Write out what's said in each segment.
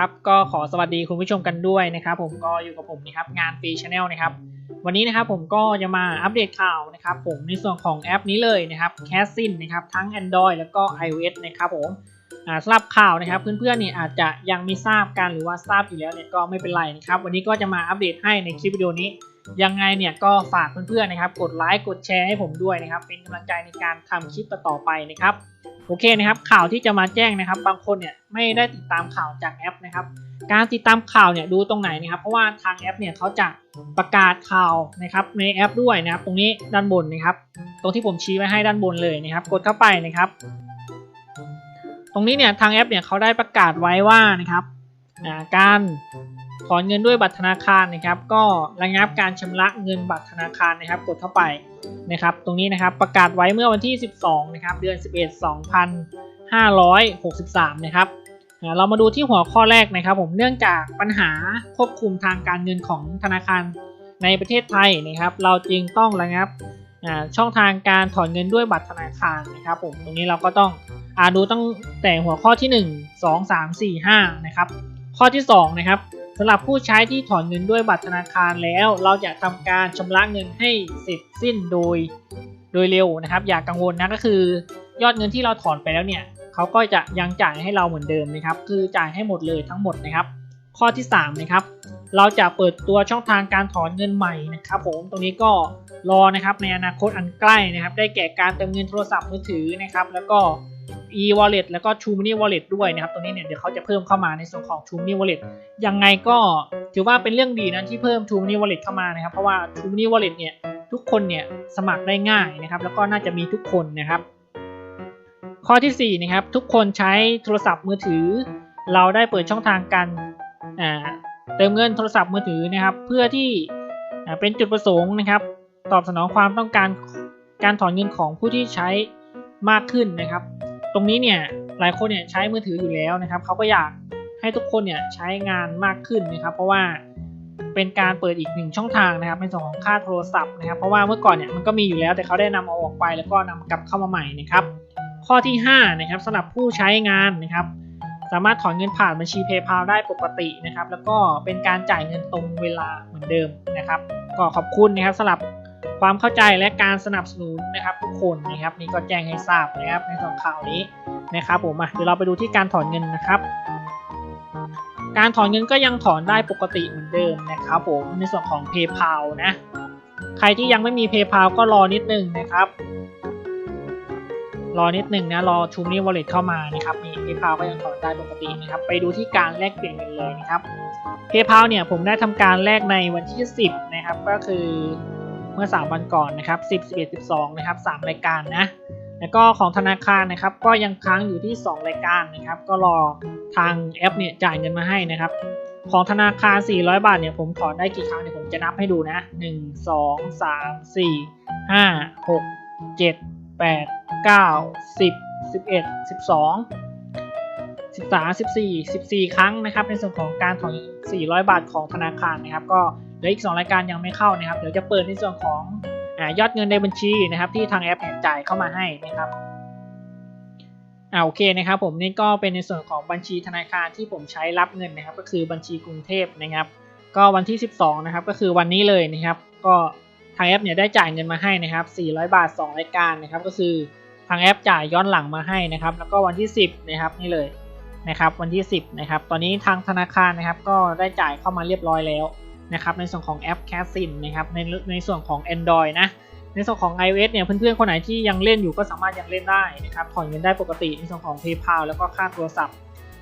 ครับ ก็ขอสวัสดีคุณผู้ชมกันด้วยนะครับ ผมก็อยู่กับผมนะครับงานฟรีชาแนลนะครับ วันนี้นะครับผมก็จะมาอัปเดตข่าวนะครับ ผมในส่วนของแอปนี้เลยนะครับ c a s s i n นะครับทั้ง Android แล้วก็ iOS นะครับผมอ่าสำหรับข่าวนะครับเพื่อนๆเนี่ยอาจจะยังไม่ทราบกันหรือว่าทราบอยู่แล้วเนี่ยก็ไม่เป็นไรนะครับ วันนี้ก็จะมาอัปเดตให้ในคลิปวิดีโอนี้ ยังไงเนี่ยก็ฝากเพื่อนๆนะครับ กดไลค์กดแชร์ให้ผมด้วยนะครับ เป็นกำลังใจในการทำคลิปต่อไปนะครับ โอเคนะครับข่าวที่จะมาแจ้งนะครับ บางคนเนี่ยไม่ได้ติดตามข่าวจากแอปนะครับ การติดตามข่าวเนี่ยดูตรงไหนนะครับ เพราะว่าทางแอปเนี่ยเขาจะประกาศข่าวนะครับในแอปด้วยนะครับ ตรงนี้ด้านบนนะครับ ตรงที่ผมชี้ไว้ให้ด้านบนเลยนะครับ กดเข้าไปนะครับ ตรงนี้เนี่ยทางแอปเนี่ยเขาได้ประกาศไว้ว่านะครับการ ถอนเงินด้วยบัตรธนาคารนะครับ ก็ระงับการชำระเงินบัตรธนาคารนะครับ กดเข้าไปนะครับ ตรงนี้นะครับประกาศไว้เมื่อวันที่ 12 นะครับ เดือน 11 2563 นะครับเรามาดูที่หัวข้อแรกนะครับ ผมเนื่องจากปัญหาควบคุมทางการเงินของธนาคารในประเทศไทยนะครับ เราจึงต้องระงับช่องทางการถอนเงินด้วยบัตรธนาคารนะครับ ผมตรงนี้เราก็ต้องอาดูตั้งแต่หัวข้อที่ 1 2 3 4 5 นะครับ ข้อที่ 2 นะครับ สำหรับผู้ใช้ที่ถอนเงินด้วยบัตรธนาคารแล้ว เราจะทำการชำระเงินให้เสร็จสิ้นโดย โดยเร็วนะครับ อย่ากกังวลนะก็คือ ยอดเงินที่เราถอนไปแล้วเนี่ยเขาก็จะยังจ่ายให้เราเหมือนเดิมนะครับ คือจ่ายให้หมดเลยทั้งหมดนะครับ ข้อที่3นะครับเราจะเปิดตัวช่องทางการถอนเงินใหม่นะครับ ผมตรงนี้ก็รอนะครับในอนาคตอันใกล้นะครับ ได้แก่การเติมเงินโทรศัพท์มือถือนะครับ แล้วก็ e-wallet แล้วก็ True Money Wallet ด้วยนะครับตรงนี้เนี่ยเดี๋ยวเขาจะเพิ่มเข้ามาในส่วนของ True Money Wallet ยังไงก็ถือว่าเป็นเรื่องดีนะที่เพิ่ม True Money Wallet เข้ามานะครับเพราะว่า True Money Wallet เนี่ยทุกคนเนี่ยสมัครได้ง่ายนะครับแล้วก็น่าจะมีทุกคนนะครับ ข้อทีสี่4นะครับทุกคนใช้โทรศัพท์มือถือ เราได้เปิดช่องทางการเติมเงินโทรศัพท์มือถือนะครับ เพื่อที่เป็นจุดประสงค์นะครับ ตอบสนองความต้องการการถอนเงินของผู้ที่ใช้มากขึ้นนะครับ ตรงนี้เนี่ยหลายคนเนี่ยใช้มือถืออยู่แล้วนะครับเขาก็อยากให้ทุกคนเนี่ยใช้งานมากขึ้นนะครับ เพราะว่าเป็นการเปิดอีกหนึ่งช่องทางนะครับในส่วนของค่าโทรศัพท์นะครับ เพราะว่าเมื่อก่อนเนี่ยมันก็มีอยู่แล้วแต่เขาได้นำเอาออกไปแล้วก็นำกลับเข้ามาใหม่นะครับ ข้อที่5นะครับสำหรับผู้ใช้งานนะครับ สามารถถอนเงินผ่านบัญชี PayPal ได้ปกตินะครับ แล้วก็เป็นการจ่ายเงินตรงเวลาเหมือนเดิมนะครับ ก็ขอบคุณนะครับสำหรับ ความเข้าใจและการสนับสนุนนะครับทุกคนนะครับนี่ก็แจ้งให้ทราบนะครับในส่วนข่าวนี้นะครับผมเดี๋ยวเราไปดูที่การถอนเงินนะครับ การถอนเงินก็ยังถอนได้ปกติเหมือนเดิมนะครับผมในส่วนของ PayPal นะใครที่ยังไม่มี PayPal ก็รอนิดนึงนะครับ รอนิดหนึ่งนะรอชูนี่วอลเล็ตเข้ามานะครับนี่ PayPal ก็ยังถอนได้ปกตินะครับไปดูที่การแลกเปลี่ยนเงินเลยนะครับ PayPal เนี่ยผมได้ทำการแลกในวันที่ 10 นะครับก็คือ เมื่อ 3 วันก่อนนะครับ10 11 12นะครับ3รายการนะแล้วก็ของธนาคารนะครับก็ยังค้างอยู่ที่ 2 รายการนะครับ ก็รอทางแอปเนี่ยจ่ายเงินมาให้นะครับ ของธนาคาร 400 บาทเนี่ยผมถอนได้กี่ครั้งเดี๋ยวผมจะนับให้ดูนะ 1 2 3 4 5 6 7แปดเก้าสิบสิบเอ็ดสิบสองสิบสามสิบสี่สิบสี่ครั้งนะครับ ในส่วนของการถอนสี่ร้อยบาทของธนาคารนะครับ ก็ เหลืออีกสองรายการยังไม่เข้านะครับ เดี๋ยวจะเปิดในส่วนของอยอดเงินในบัญชีนะครับที่ทางแอปเนี่ยจ่ายเข้ามาให้นะครับอ่าโอเคนะครับผมนี่ก็เป็นในส่วนของบัญชีธนาคารที่ผมใช้รับเงินนะครับ ก็คือบัญชีกรุงเทพนะครับ ก็วันที่ 12 นะครับ ก็คือวันนี้เลยนะครับ ก็ทางแอปเนี่ยได้จ่ายเงินมาให้นะครับ 400 บาท 2 รายการนะครับ ก็คือทางแอปจ่ายย้อนหลังมาให้นะครับ แล้วก็วันที่ 10 นะครับนี่เลยนะครับ วันที่ 10 นะครับ ตอนนี้ทางธนาคารนะครับ ก็ได้จ่ายเข้ามาเรียบร้อยแล้ว นะครับในส่วนของแอป c a s i n นะครับในในส่วนของ Android นะในส่วนของ iOS เนี่ยเพื่อนๆคนไหนที่ยังเล่นอยู่ก็สามารถยังเล่นได้นะครับถอนเงินได้ปกติในส่วนของ PayPal แล้วก็ค่าโทรศัพท์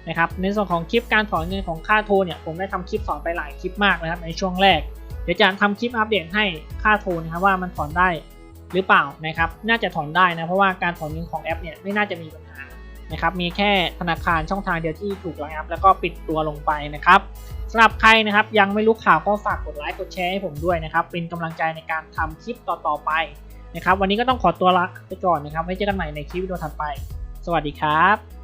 นะครับในส่วนของคลิปการถอนเงินของค่าโทรเนี่ยผมได้ทำคลิปสอนไปหลายคลิปมากนะครับในช่วงแรก เดี๋ยวจะทำคลิปอัปเดตให้ค่าโทรนะครับว่ามันถอนได้หรือเปล่านะครับน่าจะถอนได้นะเพราะว่าการถอนเงินของแอปเนี่ยไม่น่าจะมีปัญหา นะครับมีแค่ธนาคารช่องทางเดียวที่ถูกระงับ แล้วก็ปิดตัวลงไปนะครับสำหรับใครนะครับยังไม่รู้ข่าวก็ฝากกดไลค์กดแชร์ให้ผมด้วยนะครับเป็นกำลังใจในการทำคลิปต่อๆไปนะครับวันนี้ก็ต้องขอตัวลาไปก่อนนะครับไว้เจอกันใหม่ในคลิปวิดีโอถัดไป สวัสดีครับ